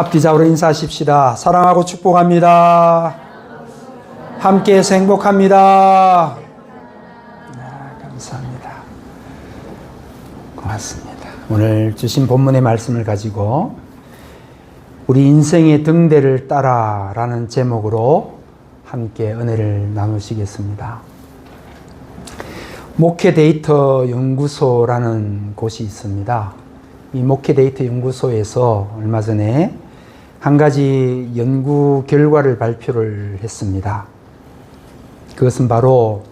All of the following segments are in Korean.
앞뒤좌우로 인사하십시다. 사랑하고 축복합니다. 함께해서 행복합니다. 아, 감사합니다. 고맙습니다. 오늘 주신 본문의 말씀을 가지고 우리 인생의 등대를 따라라는 제목으로 함께 은혜를 나누시겠습니다. 목회 데이터 연구소라는 곳이 있습니다. 이 목회 데이터 연구소에서 얼마 전에 한 가지 연구 결과를 발표를 했습니다. 그것은 바로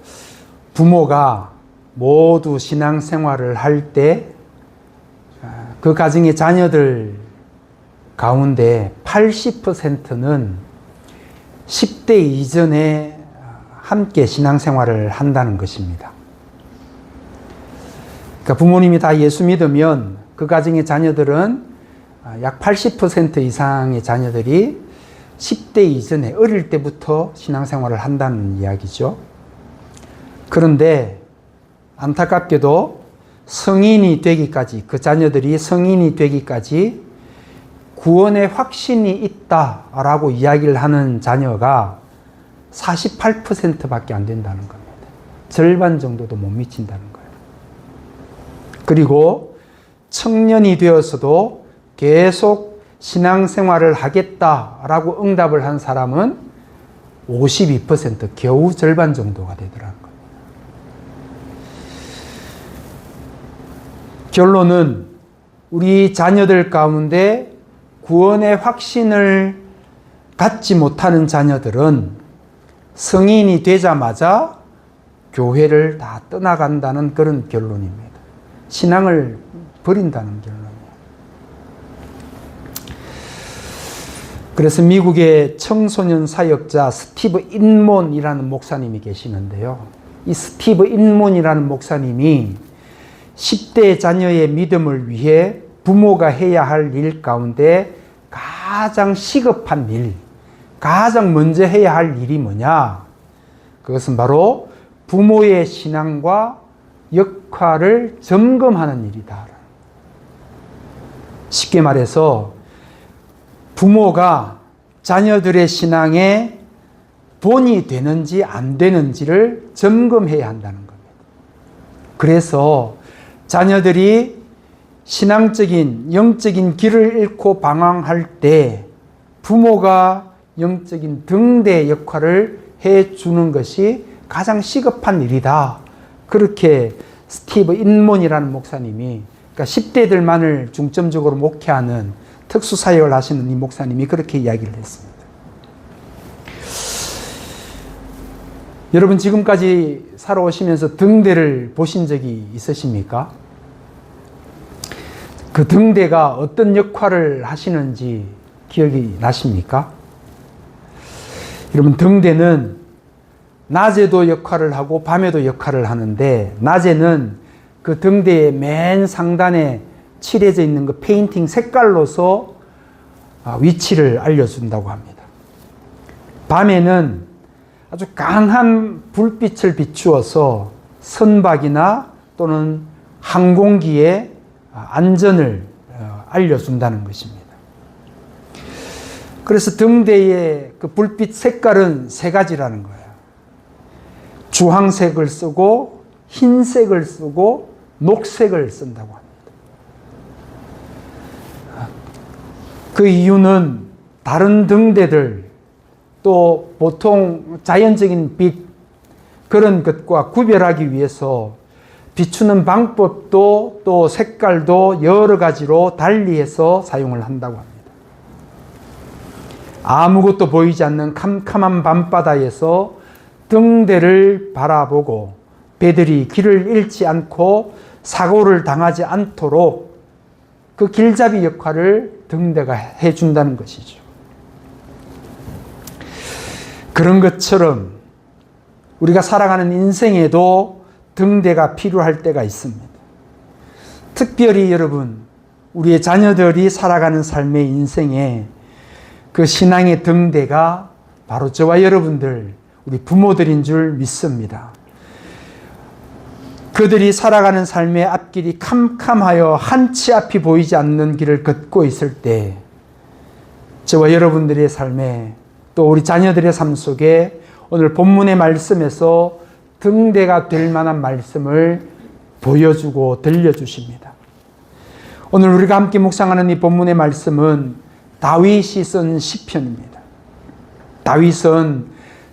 부모가 모두 신앙생활을 할 때 그 가정의 자녀들 가운데 80%는 10대 이전에 함께 신앙생활을 한다는 것입니다. 그러니까 부모님이 다 예수 믿으면 그 가정의 자녀들은 약 80% 이상의 자녀들이 10대 이전에 어릴 때부터 신앙생활을 한다는 이야기죠. 그런데 안타깝게도 성인이 되기까지 그 자녀들이 성인이 되기까지 구원의 확신이 있다라고 이야기를 하는 자녀가 48%밖에 안 된다는 겁니다. 절반 정도도 못 미친다는 거예요. 그리고 청년이 되어서도 계속 신앙생활을 하겠다라고 응답을 한 사람은 52% 겨우 절반 정도가 겁니다. 결론은 우리 자녀들 가운데 구원의 확신을 갖지 못하는 자녀들은 성인이 되자마자 교회를 다 떠나간다는 그런 결론입니다. 신앙을 버린다는 결론이에요. 그래서 미국의 청소년 사역자 스티브 인몬이라는 목사님이 계시는데요. 이 스티브 인몬이라는 목사님이 10대 자녀의 믿음을 위해 부모가 해야 할 일 가운데 가장 시급한 일, 가장 먼저 해야 할 일이 뭐냐? 그것은 바로 부모의 신앙과 역할을 점검하는 일이다. 쉽게 말해서 부모가 자녀들의 신앙에 본이 되는지 안 되는지를 점검해야 한다는 겁니다. 그래서 자녀들이 신앙적인 영적인 길을 잃고 방황할 때 부모가 영적인 등대 역할을 해 주는 것이 가장 시급한 일이다. 그렇게 스티브 인몬이라는 목사님이 그러니까 10대들만을 중점적으로 목회하는 특수 사역을 하시는 이 목사님이 그렇게 이야기를 했습니다. 여러분 지금까지 살아오시면서 등대를 보신 적이 있으십니까? 그 등대가 어떤 역할을 하시는지 기억이 나십니까? 여러분 등대는 낮에도 역할을 하고 밤에도 역할을 하는데 낮에는 그 등대의 맨 상단에 칠해져 있는 그 페인팅 색깔로서 위치를 알려준다고 합니다. 밤에는 아주 강한 불빛을 비추어서 선박이나 또는 항공기의 안전을 알려준다는 것입니다. 그래서 등대의 그 불빛 색깔은 세 가지라는 거예요. 주황색을 쓰고 흰색을 쓰고 녹색을 쓴다고 합니다. 그 이유는 다른 등대들 또 보통 자연적인 빛 그런 것과 구별하기 위해서 비추는 방법도 또 색깔도 여러 가지로 달리해서 사용을 한다고 합니다. 아무것도 보이지 않는 캄캄한 밤바다에서 등대를 바라보고 배들이 길을 잃지 않고 사고를 당하지 않도록 그 길잡이 역할을 등대가 해준다는 것이죠. 그런 것처럼 우리가 살아가는 인생에도 등대가 필요할 때가 있습니다. 특별히 여러분, 우리의 자녀들이 살아가는 삶의 인생에 그 신앙의 등대가 바로 저와 여러분들, 우리 부모들인 줄 믿습니다. 그들이 살아가는 삶의 앞길이 캄캄하여 한치 앞이 보이지 않는 길을 걷고 있을 때 저와 여러분들의 삶에 또 우리 자녀들의 삶 속에 오늘 본문의 말씀에서 등대가 될 만한 말씀을 보여주고 들려주십니다. 오늘 우리가 함께 묵상하는 이 본문의 말씀은 다윗이 쓴 시편입니다. 다윗은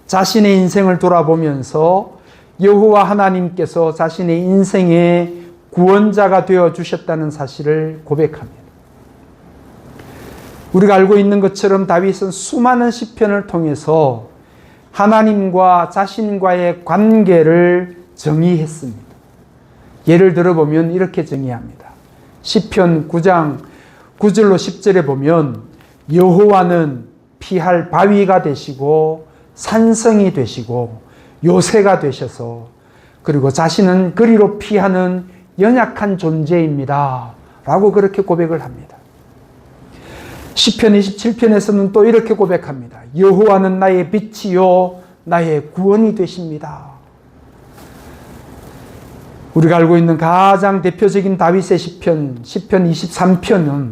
자신의 인생을 돌아보면서 여호와 하나님께서 자신의 인생의 구원자가 되어 주셨다는 사실을 고백합니다. 우리가 알고 있는 것처럼 다윗은 수많은 시편을 통해서 하나님과 자신과의 관계를 정의했습니다. 예를 들어 보면 이렇게 정의합니다. 시편 9장 9절로 10절에 보면 여호와는 피할 바위가 되시고 산성이 되시고 요새가 되셔서 그리고 자신은 그리로 피하는 연약한 존재입니다. 라고 그렇게 고백을 합니다. 시편 27편에서는 또 이렇게 고백합니다. 여호와는 나의 빛이요 나의 구원이 되십니다. 우리가 알고 있는 가장 대표적인 다윗의 시편, 시편 23편은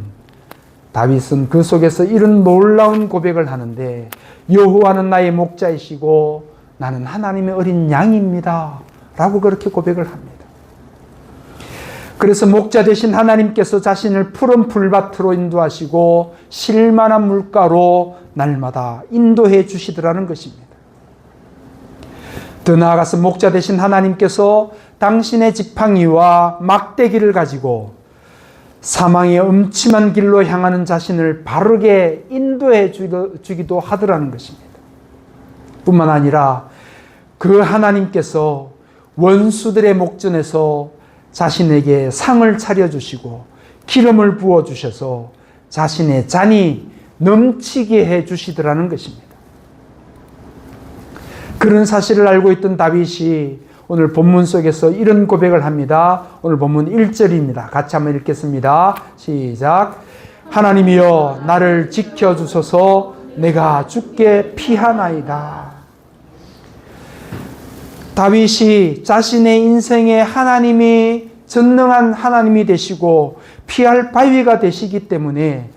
다윗은 그 속에서 이런 놀라운 고백을 하는데 여호와는 나의 목자이시고 나는 하나님의 어린 양입니다. 라고 그렇게 고백을 합니다. 그래서 목자 되신 하나님께서 자신을 푸른 풀밭으로 인도하시고 실만한 물가로 날마다 인도해 주시더라는 것입니다. 더 나아가서 목자 되신 하나님께서 당신의 지팡이와 막대기를 가지고 사망의 음침한 길로 향하는 자신을 바르게 인도해 주기도 하더라는 것입니다. 뿐만 아니라 그 하나님께서 원수들의 목전에서 자신에게 상을 차려주시고 기름을 부어주셔서 자신의 잔이 넘치게 해 주시더라는 것입니다. 그런 사실을 알고 있던 다윗이 오늘 본문 속에서 이런 고백을 합니다. 오늘 본문 1절입니다. 같이 한번 읽겠습니다. 시작. 하나님이여 나를 지켜 주소서 내가 죽게 피하나이다. 다윗이 자신의 인생에 하나님이 전능한 하나님이 되시고 피할 바위가 되시기 때문에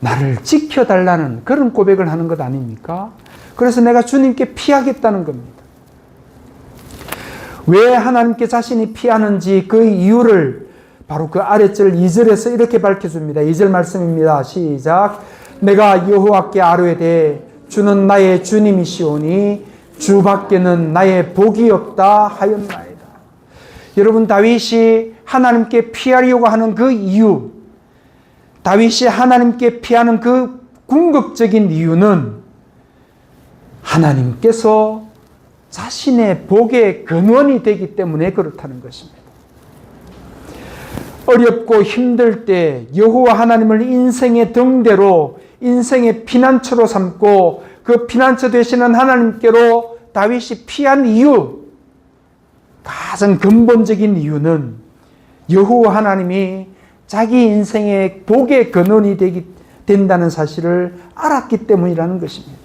나를 지켜달라는 그런 고백을 하는 것 아닙니까? 그래서 내가 주님께 피하겠다는 겁니다. 왜 하나님께 자신이 피하는지 그 이유를 바로 그 아래절 2절에서 이렇게 밝혀줍니다. 2절 말씀입니다. 시작. 내가 여호와께 아뢰되 주는 나의 주님이시오니 주밖에는 나의 복이 없다 하였나이다. 여러분 다윗이 하나님께 피하려고 하는 그 이유, 다윗이 하나님께 피하는 그 궁극적인 이유는 하나님께서 자신의 복의 근원이 되기 때문에 그렇다는 것입니다. 어렵고 힘들 때 여호와 하나님을 인생의 등대로 인생의 피난처로 삼고 그 피난처 되시는 하나님께로 다윗이 피한 이유 가장 근본적인 이유는 여호와 하나님이 자기 인생의 복의 근원이 되기 된다는 사실을 알았기 때문이라는 것입니다.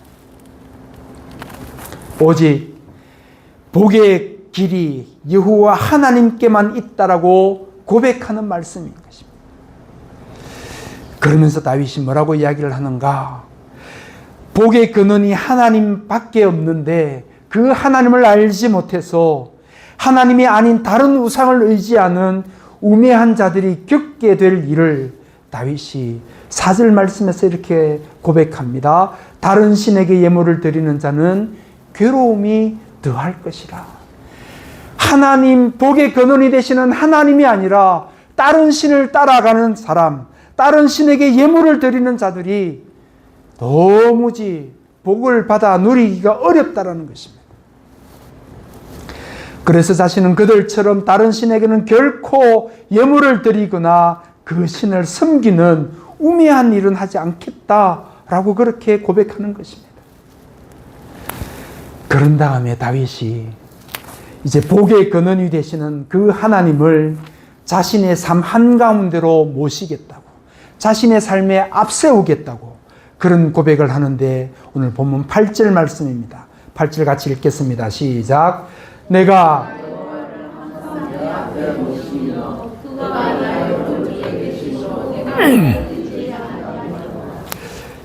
오직 복의 길이 여호와 하나님께만 있다라고 고백하는 말씀인 것입니다. 그러면서 다윗이 뭐라고 이야기를 하는가? 복의 근원이 하나님밖에 없는데 그 하나님을 알지 못해서 하나님이 아닌 다른 우상을 의지하는 우매한 자들이 겪게 될 일을 다윗이 사절 말씀에서 이렇게 고백합니다. 다른 신에게 예물을 드리는 자는 괴로움이 더할 것이라. 하나님 복의 근원이 되시는 하나님이 아니라 다른 신을 따라가는 사람, 다른 신에게 예물을 드리는 자들이 도무지 복을 받아 누리기가 어렵다라는 것입니다. 그래서 자신은 그들처럼 다른 신에게는 결코 예물을 드리거나 그 신을 섬기는 우매한 일은 하지 않겠다라고 그렇게 고백하는 것입니다. 그런 다음에 다윗이 이제 복의 근원이 되시는 그 하나님을 자신의 삶 한가운데로 모시겠다고, 자신의 삶에 앞세우겠다고 그런 고백을 하는데 오늘 본문 8절 말씀입니다. 8절 같이 읽겠습니다. 시작. 내가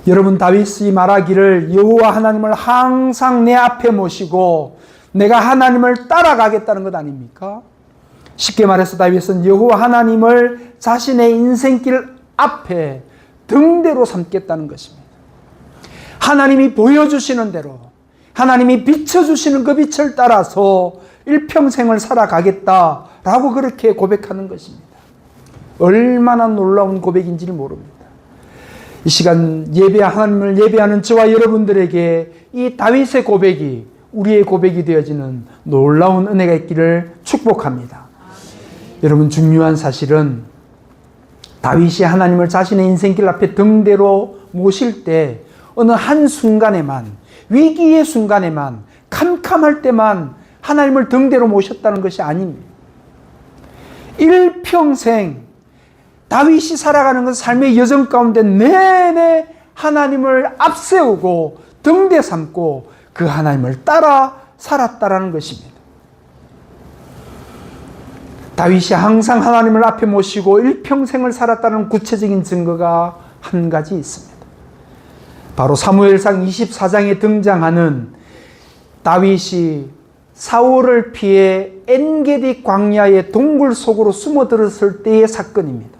여러분 다윗이 말하기를 여호와 하나님을 항상 내 앞에 모시고 내가 하나님을 따라가겠다는 것 아닙니까? 쉽게 말해서 다윗은 여호와 하나님을 자신의 인생길 앞에 등대로 삼겠다는 것입니다. 하나님이 보여주시는 대로 하나님이 비춰주시는 그 빛을 따라서 일평생을 살아가겠다라고 그렇게 고백하는 것입니다. 얼마나 놀라운 고백인지를 모릅니다. 이 시간 예배 하나님을 예배하는 저와 여러분들에게 이 다윗의 고백이 우리의 고백이 되어지는 놀라운 은혜가 있기를 축복합니다. 여러분 중요한 사실은 다윗이 하나님을 자신의 인생길 앞에 등대로 모실 때 어느 한 순간에만 위기의 순간에만 캄캄할 때만 하나님을 등대로 모셨다는 것이 아닙니다. 일평생 다윗이 살아가는 그 삶의 여정 가운데 내내 하나님을 앞세우고 등대 삼고 그 하나님을 따라 살았다라는 것입니다. 다윗이 항상 하나님을 앞에 모시고 일평생을 살았다는 구체적인 증거가 한 가지 있습니다. 바로 사무엘상 24장에 등장하는 다윗이 사울을 피해 엔게디 광야의 동굴 속으로 숨어들었을 때의 사건입니다.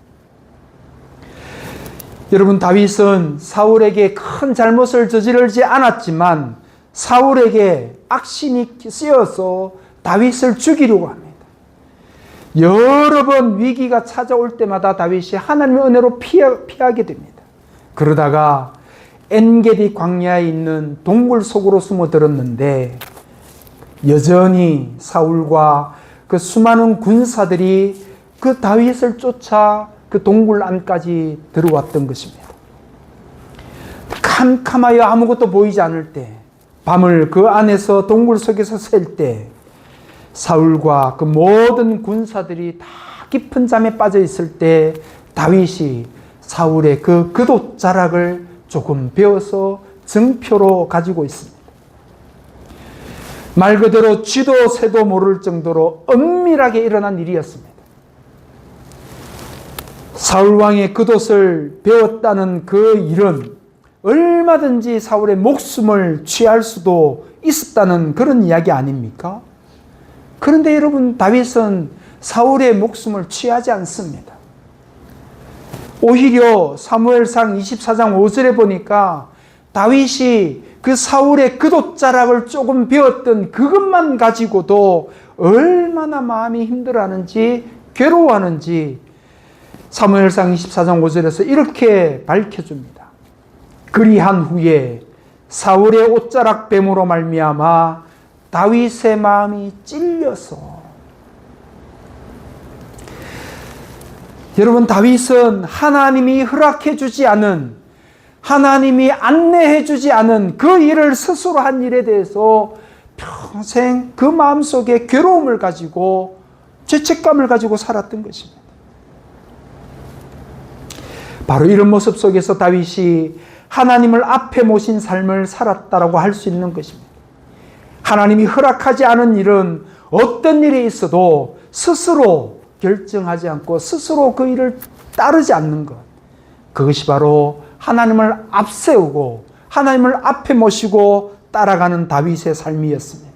여러분 다윗은 사울에게 큰 잘못을 저지르지 않았지만 사울에게 악신이 쓰여서 다윗을 죽이려고 합니다. 여러 번 위기가 찾아올 때마다 다윗이 하나님의 은혜로 피하, 피하게 됩니다. 그러다가 엔게디 광야에 있는 동굴 속으로 숨어 들었는데 여전히 사울과 그 수많은 군사들이 그 다윗을 쫓아 그 동굴 안까지 들어왔던 것입니다. 캄캄하여 아무것도 보이지 않을 때, 밤을 그 안에서 동굴 속에서 셀 때, 사울과 그 모든 군사들이 다 깊은 잠에 빠져 있을 때, 다윗이 사울의 그 그돛자락을 조금 베어서 증표로 가지고 있습니다. 말 그대로 쥐도 새도 모를 정도로 엄밀하게 일어난 일이었습니다. 사울왕의 그돛을 배웠다는 그 일은 얼마든지 사울의 목숨을 취할 수도 있었다는 그런 이야기 아닙니까? 그런데 여러분 다윗은 사울의 목숨을 취하지 않습니다. 오히려 사무엘상 24장 5절에 보니까 다윗이 그 사울의 그돛자락을 조금 배웠던 그것만 가지고도 얼마나 마음이 힘들어하는지 괴로워하는지 사무엘상 24장 5절에서 이렇게 밝혀줍니다. 그리한 후에 사울의 옷자락 뱀으로 말미암아 다윗의 마음이 찔려서 여러분 다윗은 하나님이 허락해 주지 않은 하나님이 안내해 주지 않은 그 일을 스스로 한 일에 대해서 평생 그 마음속에 괴로움을 가지고 죄책감을 가지고 살았던 것입니다. 바로 이런 모습 속에서 다윗이 하나님을 앞에 모신 삶을 살았다라고 할 수 있는 것입니다. 하나님이 허락하지 않은 일은 어떤 일이 있어도 스스로 결정하지 않고 스스로 그 일을 따르지 않는 것. 그것이 바로 하나님을 앞세우고 하나님을 앞에 모시고 따라가는 다윗의 삶이었습니다.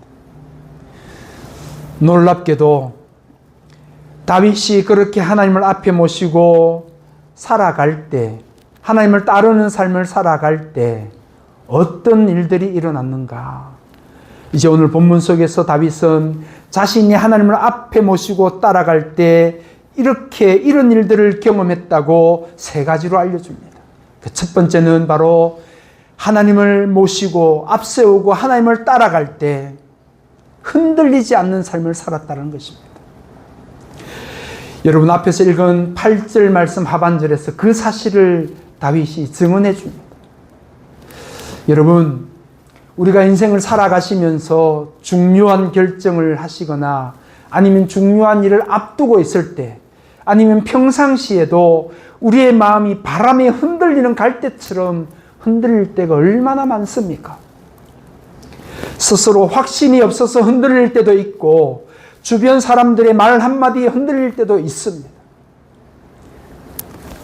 놀랍게도 다윗이 그렇게 하나님을 앞에 모시고 살아갈 때, 하나님을 따르는 삶을 살아갈 때 어떤 일들이 일어났는가? 이제 오늘 본문 속에서 다윗은 자신이 하나님을 앞에 모시고 따라갈 때 이렇게 이런 일들을 경험했다고 세 가지로 알려줍니다. 그 첫 번째는 바로 하나님을 모시고 앞세우고 하나님을 따라갈 때 흔들리지 않는 삶을 살았다는 것입니다. 여러분 앞에서 읽은 8절 말씀 하반절에서 그 사실을 다윗이 증언해 줍니다. 여러분, 우리가 인생을 살아가시면서 중요한 결정을 하시거나 아니면 중요한 일을 앞두고 있을 때 아니면 평상시에도 우리의 마음이 바람에 흔들리는 갈대처럼 흔들릴 때가 얼마나 많습니까? 스스로 확신이 없어서 흔들릴 때도 있고 주변 사람들의 말 한마디에 흔들릴 때도 있습니다.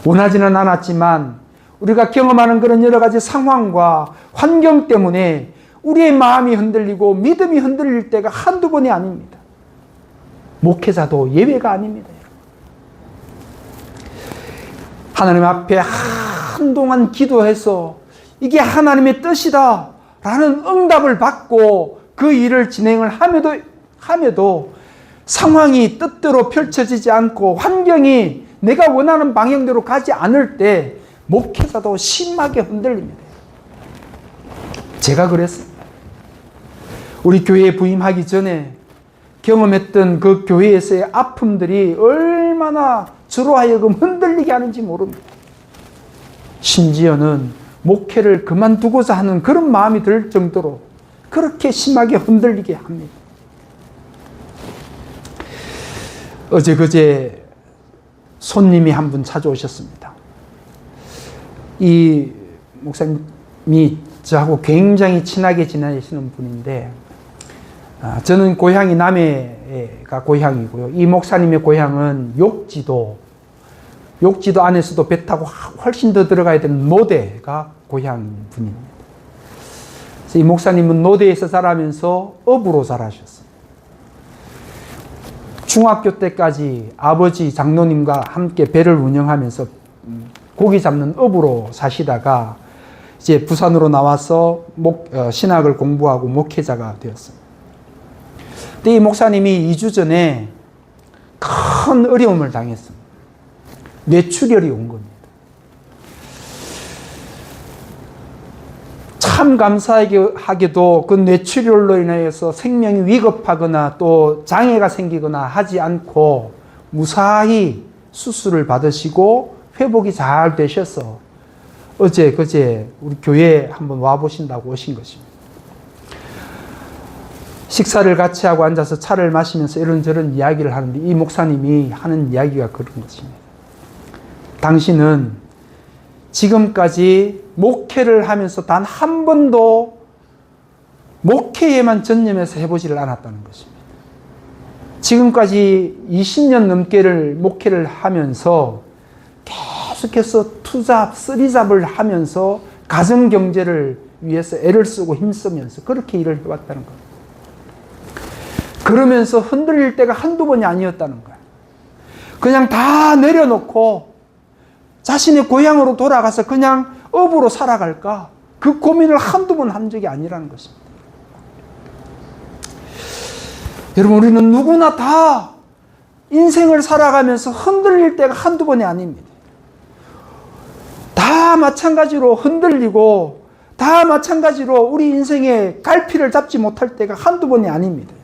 원하지는 않았지만 우리가 경험하는 그런 여러 가지 상황과 환경 때문에 우리의 마음이 흔들리고 믿음이 흔들릴 때가 한두 번이 아닙니다. 목회자도 예외가 아닙니다. 하나님 앞에 한동안 기도해서 이게 하나님의 뜻이다 라는 응답을 받고 그 일을 진행을 함에도, 함에도 상황이 뜻대로 펼쳐지지 않고 환경이 내가 원하는 방향대로 가지 않을 때 목회자도 심하게 흔들립니다. 제가 그랬습니다. 우리 교회에 부임하기 전에 경험했던 그 교회에서의 아픔들이 얼마나 저로 하여금 흔들리게 하는지 모릅니다. 심지어는 목회를 그만두고자 하는 그런 마음이 들 정도로 그렇게 심하게 흔들리게 합니다. 어제 그제 손님이 한 분 찾아오셨습니다. 이 목사님이 저하고 굉장히 친하게 지내시는 분인데 아, 저는 고향이 남해가 고향이고요. 이 목사님의 고향은 욕지도, 욕지도 안에서도 배 타고 훨씬 더 들어가야 되는 노대가 고향 분입니다. 그래서 이 목사님은 노대에서 자라면서 업으로 자라셨어요. 중학교 때까지 아버지 장로님과 함께 배를 운영하면서 고기 잡는 업으로 사시다가 이제 부산으로 나와서 목, 어, 신학을 공부하고 목회자가 되었습니다. 이 목사님이 2주 전에 큰 어려움을 당했습니다. 뇌출혈이 온 겁니다. 참 감사하게도 그 뇌출혈로 인해서 생명이 위급하거나 또 장애가 생기거나 하지 않고 무사히 수술을 받으시고 회복이 잘 되셔서 어제 그제 우리 교회에 한번 와 보신다고 오신 것입니다. 식사를 같이 하고 앉아서 차를 마시면서 이런저런 이야기를 하는데 이 목사님이 하는 이야기가 그런 것입니다. 당신은 지금까지 목회를 하면서 단 한 번도 목회에만 전념해서 해보지를 않았다는 것입니다. 지금까지 20년 넘게를 목회를 하면서 계속해서 투잡, 쓰리잡을 하면서 가정 경제를 위해서 애를 쓰고 힘쓰면서 그렇게 일을 해왔다는 겁니다. 그러면서 흔들릴 때가 한두 번이 아니었다는 거야. 그냥 다 내려놓고 자신의 고향으로 돌아가서 그냥 업으로 살아갈까? 그 고민을 한두 번 한 적이 아니라는 것입니다. 여러분, 우리는 누구나 다 인생을 살아가면서 흔들릴 때가 한두 번이 아닙니다. 다 마찬가지로 흔들리고, 다 마찬가지로 우리 인생의 갈피를 잡지 못할 때가 한두 번이 아닙니다.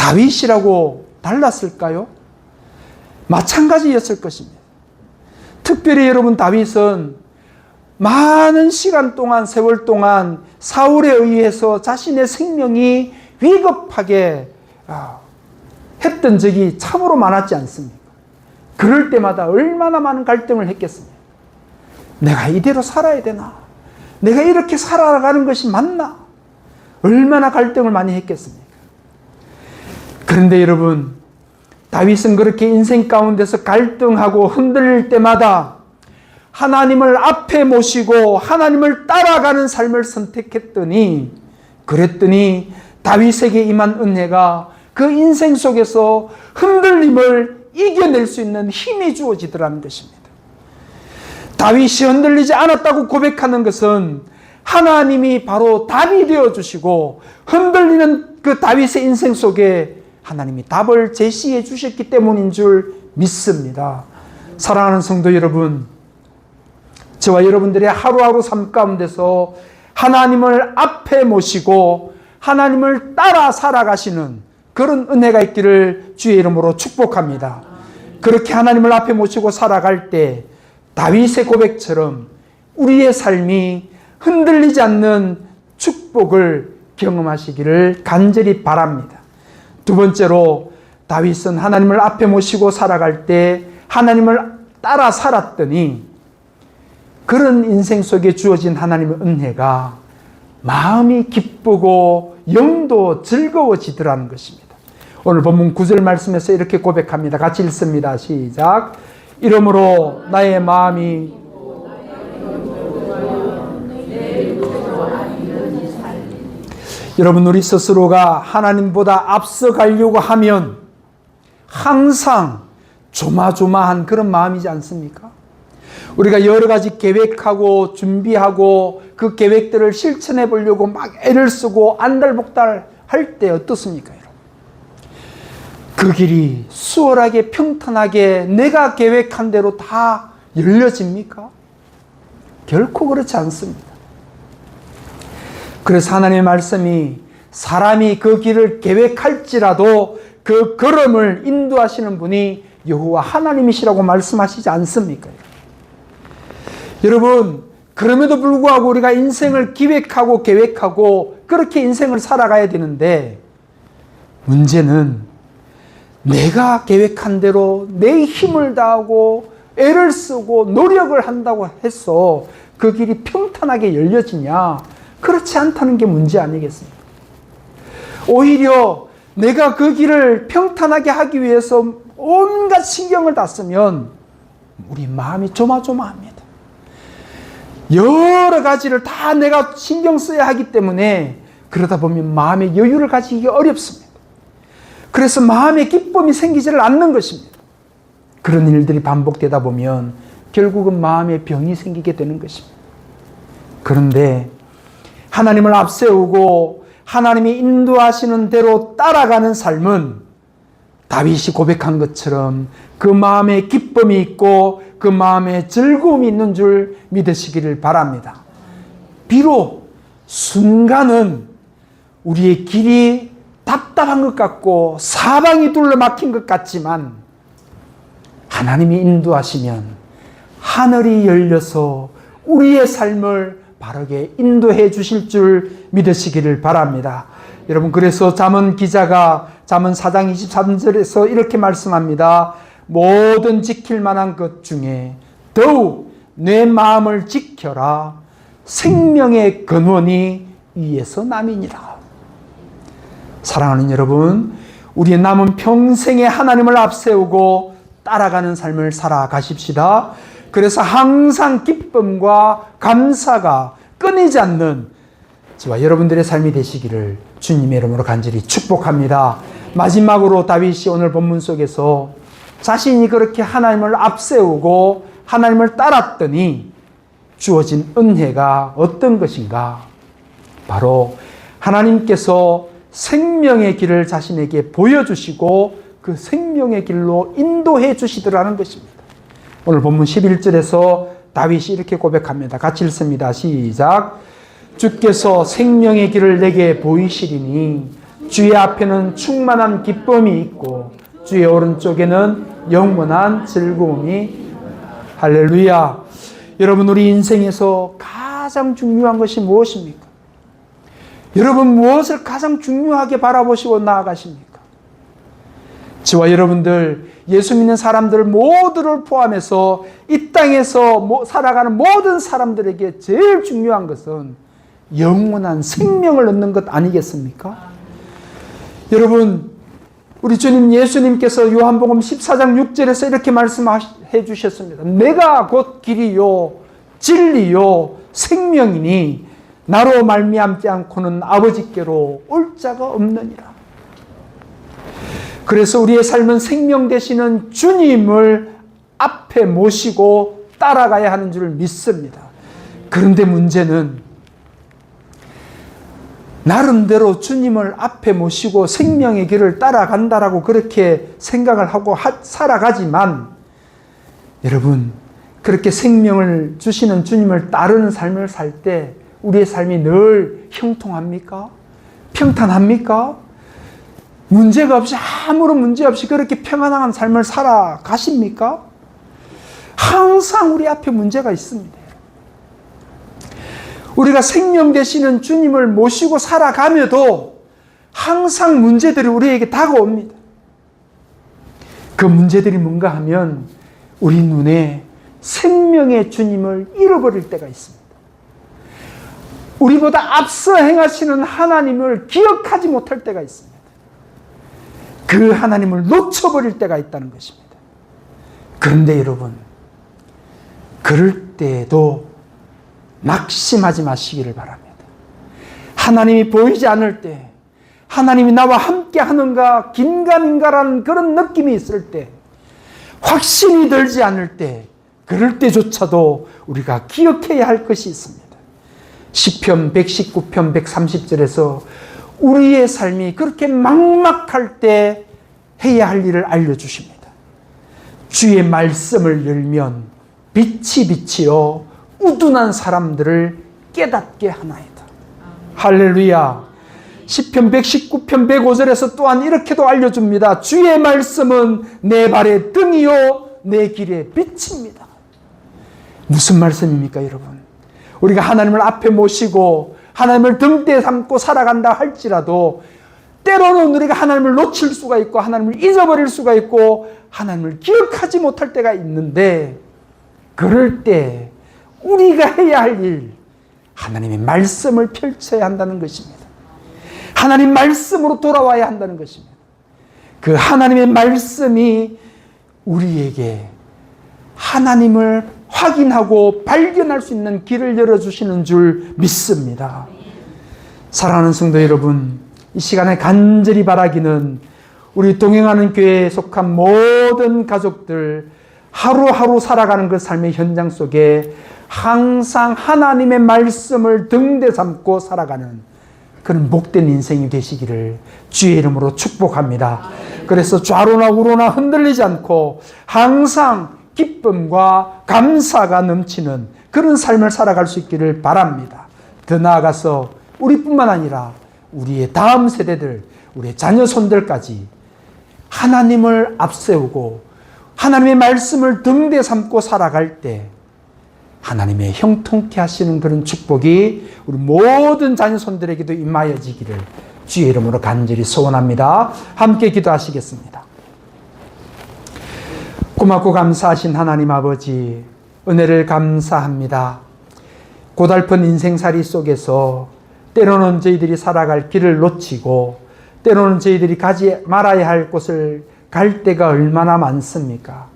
다윗이라고 달랐을까요? 마찬가지였을 것입니다. 특별히 여러분 다윗은 많은 시간 동안 세월 동안 사울에 의해서 자신의 생명이 위급하게 아, 했던 적이 참으로 많았지 않습니까? 그럴 때마다 얼마나 많은 갈등을 했겠습니까? 내가 이대로 살아야 되나? 내가 이렇게 살아가는 것이 맞나? 얼마나 갈등을 많이 했겠습니까? 그런데 여러분, 다윗은 그렇게 인생 가운데서 갈등하고 흔들릴 때마다 하나님을 앞에 모시고 하나님을 따라가는 삶을 선택했더니 그랬더니 다윗에게 임한 은혜가 그 인생 속에서 흔들림을 이겨낼 수 있는 힘이 주어지더라는 것입니다. 다윗이 흔들리지 않았다고 고백하는 것은 하나님이 바로 답이 되어 주시고 흔들리는 그 다윗의 인생 속에 하나님이 답을 제시해 주셨기 때문인 줄 믿습니다. 사랑하는 성도 여러분, 저와 여러분들의 하루하루 삶 가운데서 하나님을 앞에 모시고 하나님을 따라 살아가시는 그런 은혜가 있기를 주의 이름으로 축복합니다. 그렇게 하나님을 앞에 모시고 살아갈 때 다윗의 고백처럼 우리의 삶이 흔들리지 않는 축복을 경험하시기를 간절히 바랍니다. 두 번째로 다윗은 하나님을 앞에 모시고 살아갈 때 하나님을 따라 살았더니 그런 인생 속에 주어진 하나님의 은혜가 마음이 기쁘고 영도 즐거워지더라는 것입니다. 오늘 본문 9절 말씀에서 이렇게 고백합니다. 같이 읽습니다. 시작. 이러므로 나의 마음이 여러분, 우리 스스로가 하나님보다 앞서 가려고 하면 항상 조마조마한 그런 마음이지 않습니까? 우리가 여러 가지 계획하고 준비하고 그 계획들을 실천해 보려고 막 애를 쓰고 안달복달 할 때 어떻습니까, 여러분? 그 길이 수월하게 평탄하게 내가 계획한 대로 다 열려집니까? 결코 그렇지 않습니다. 그래서 하나님의 말씀이 사람이 그 길을 계획할지라도 그 걸음을 인도하시는 분이 여호와 하나님이시라고 말씀하시지 않습니까? 여러분, 그럼에도 불구하고 우리가 인생을 기획하고 계획하고 그렇게 인생을 살아가야 되는데 문제는 내가 계획한 대로 내 힘을 다하고 애를 쓰고 노력을 한다고 해서 그 길이 평탄하게 열려지냐? 그렇지 않다는 게 문제 아니겠습니까? 오히려 내가 그 길을 평탄하게 하기 위해서 온갖 신경을 다 쓰면 우리 마음이 조마조마합니다. 여러 가지를 다 내가 신경 써야 하기 때문에 그러다 보면 마음의 여유를 가지기 어렵습니다. 그래서 마음의 기쁨이 생기지를 않는 것입니다. 그런 일들이 반복되다 보면 결국은 마음의 병이 생기게 되는 것입니다. 그런데 하나님을 앞세우고 하나님이 인도하시는 대로 따라가는 삶은 다윗이 고백한 것처럼 그 마음에 기쁨이 있고 그 마음에 즐거움이 있는 줄 믿으시기를 바랍니다. 비록 순간은 우리의 길이 답답한 것 같고 사방이 둘러 막힌 것 같지만 하나님이 인도하시면 하늘이 열려서 우리의 삶을 바르게 인도해 주실 줄 믿으시기를 바랍니다. 여러분 그래서 잠언 기자가 잠언 4장 23절에서 이렇게 말씀합니다. 모든 지킬 만한 것 중에 더욱 내 마음을 지켜라. 생명의 근원이 위에서 남이니라. 사랑하는 여러분, 우리의 남은 평생에 하나님을 앞세우고 따라가는 삶을 살아가십시다. 그래서 항상 기쁨과 감사가 끊이지 않는 저와 여러분들의 삶이 되시기를 주님의 이름으로 간절히 축복합니다. 마지막으로 다윗이 오늘 본문 속에서 자신이 그렇게 하나님을 앞세우고 하나님을 따랐더니 주어진 은혜가 어떤 것인가? 바로 하나님께서 생명의 길을 자신에게 보여주시고 그 생명의 길로 인도해 주시더라는 것입니다. 오늘 본문 11절에서 다윗이 이렇게 고백합니다. 같이 읽습니다. 시작. 주께서 생명의 길을 내게 보이시리니 주의 앞에는 충만한 기쁨이 있고 주의 오른쪽에는 영원한 즐거움이 할렐루야. 여러분 우리 인생에서 가장 중요한 것이 무엇입니까? 여러분 무엇을 가장 중요하게 바라보시고 나아가십니까? 저와 여러분들 예수 믿는 사람들 모두를 포함해서 이 땅에서 살아가는 모든 사람들에게 제일 중요한 것은 영원한 생명을 얻는 것 아니겠습니까? 여러분 우리 주님 예수님께서 요한복음 14장 6절에서 이렇게 말씀해 주셨습니다. 내가 곧 길이요 진리요 생명이니 나로 말미암지 않고는 아버지께로 올 자가 없느니라. 그래서 우리의 삶은 생명 되시는 주님을 앞에 모시고 따라가야 하는 줄 믿습니다. 그런데 문제는 나름대로 주님을 앞에 모시고 생명의 길을 따라간다라고 그렇게 생각을 하고 살아가지만 여러분 그렇게 생명을 주시는 주님을 따르는 삶을 살 때 우리의 삶이 늘 형통합니까? 평탄합니까? 문제가 없이 아무런 문제 없이 그렇게 평안한 삶을 살아가십니까? 항상 우리 앞에 문제가 있습니다. 우리가 생명 되시는 주님을 모시고 살아가며도 항상 문제들이 우리에게 다가옵니다. 그 문제들이 뭔가 하면 우리 눈에 생명의 주님을 잃어버릴 때가 있습니다. 우리보다 앞서 행하시는 하나님을 기억하지 못할 때가 있습니다. 그 하나님을 놓쳐버릴 때가 있다는 것입니다. 그런데 여러분, 그럴 때에도 낙심하지 마시기를 바랍니다. 하나님이 보이지 않을 때, 하나님이 나와 함께 하는가, 긴가민가라는 그런 느낌이 있을 때, 확신이 들지 않을 때, 그럴 때조차도 우리가 기억해야 할 것이 있습니다. 시편 119편 130절에서 우리의 삶이 그렇게 막막할 때 해야 할 일을 알려주십니다. 주의 말씀을 열면 빛이 빛이요 우둔한 사람들을 깨닫게 하나이다. 할렐루야. 시편 119편 105절에서 또한 이렇게도 알려줍니다. 주의 말씀은 내 발의 등이요 내 길의 빛입니다. 무슨 말씀입니까, 여러분? 우리가 하나님을 앞에 모시고 하나님을 등대 삼고 살아간다 할지라도 때로는 우리가 하나님을 놓칠 수가 있고 하나님을 잊어버릴 수가 있고 하나님을 기억하지 못할 때가 있는데 그럴 때 우리가 해야 할 일, 하나님의 말씀을 펼쳐야 한다는 것입니다. 하나님 말씀으로 돌아와야 한다는 것입니다. 그 하나님의 말씀이 우리에게 하나님을 확인하고 발견할 수 있는 길을 열어주시는 줄 믿습니다. 사랑하는 성도 여러분, 이 시간에 간절히 바라기는 우리 동행하는 교회에 속한 모든 가족들 하루하루 살아가는 그 삶의 현장 속에 항상 하나님의 말씀을 등대 삼고 살아가는 그런 복된 인생이 되시기를 주의 이름으로 축복합니다. 그래서 좌로나 우로나 흔들리지 않고 항상 기쁨과 감사가 넘치는 그런 삶을 살아갈 수 있기를 바랍니다. 더 나아가서 우리뿐만 아니라 우리의 다음 세대들, 우리의 자녀 손들까지 하나님을 앞세우고 하나님의 말씀을 등대 삼고 살아갈 때 하나님의 형통케 하시는 그런 축복이 우리 모든 자녀 손들에게도 임하여지기를 주의 이름으로 간절히 소원합니다. 함께 기도하시겠습니다. 고맙고 감사하신 하나님 아버지, 은혜를 감사합니다. 고달픈 인생살이 속에서 때로는 저희들이 살아갈 길을 놓치고, 때로는 저희들이 가지 말아야 할 곳을 갈 때가 얼마나 많습니까?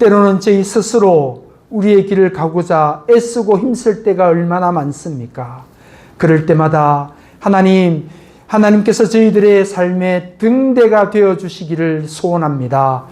때로는 저희 스스로 우리의 길을 가고자 애쓰고 힘쓸 때가 얼마나 많습니까? 그럴 때마다 하나님, 하나님께서 저희들의 삶의 등대가 되어 주시기를 소원합니다.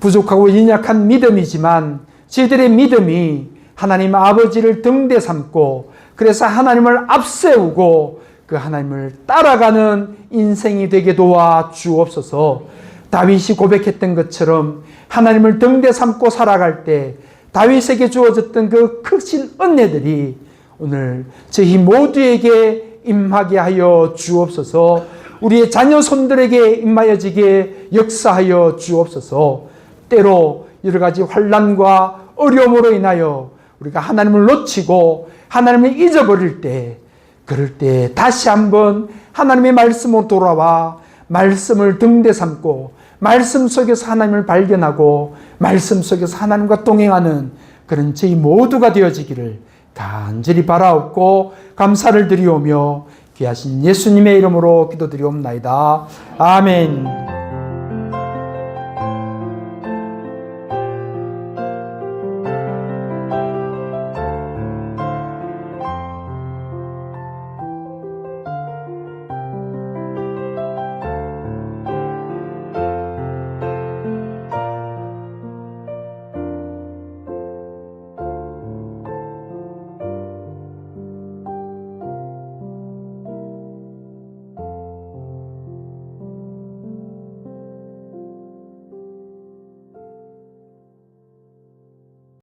부족하고 연약한 믿음이지만 저희들의 믿음이 하나님 아버지를 등대 삼고 그래서 하나님을 앞세우고 그 하나님을 따라가는 인생이 되게 도와 주옵소서. 다윗이 고백했던 것처럼 하나님을 등대 삼고 살아갈 때 다윗에게 주어졌던 그 크신 은혜들이 오늘 저희 모두에게 임하게 하여 주옵소서. 우리의 자녀 손들에게 임하여지게 역사하여 주옵소서. 때로 여러 가지 환란과 어려움으로 인하여 우리가 하나님을 놓치고 하나님을 잊어버릴 때 그럴 때 다시 한번 하나님의 말씀으로 돌아와 말씀을 등대 삼고 말씀 속에서 하나님을 발견하고 말씀 속에서 하나님과 동행하는 그런 저희 모두가 되어지기를 간절히 바라옵고 감사를 드리오며 귀하신 예수님의 이름으로 기도드리옵나이다. 아멘.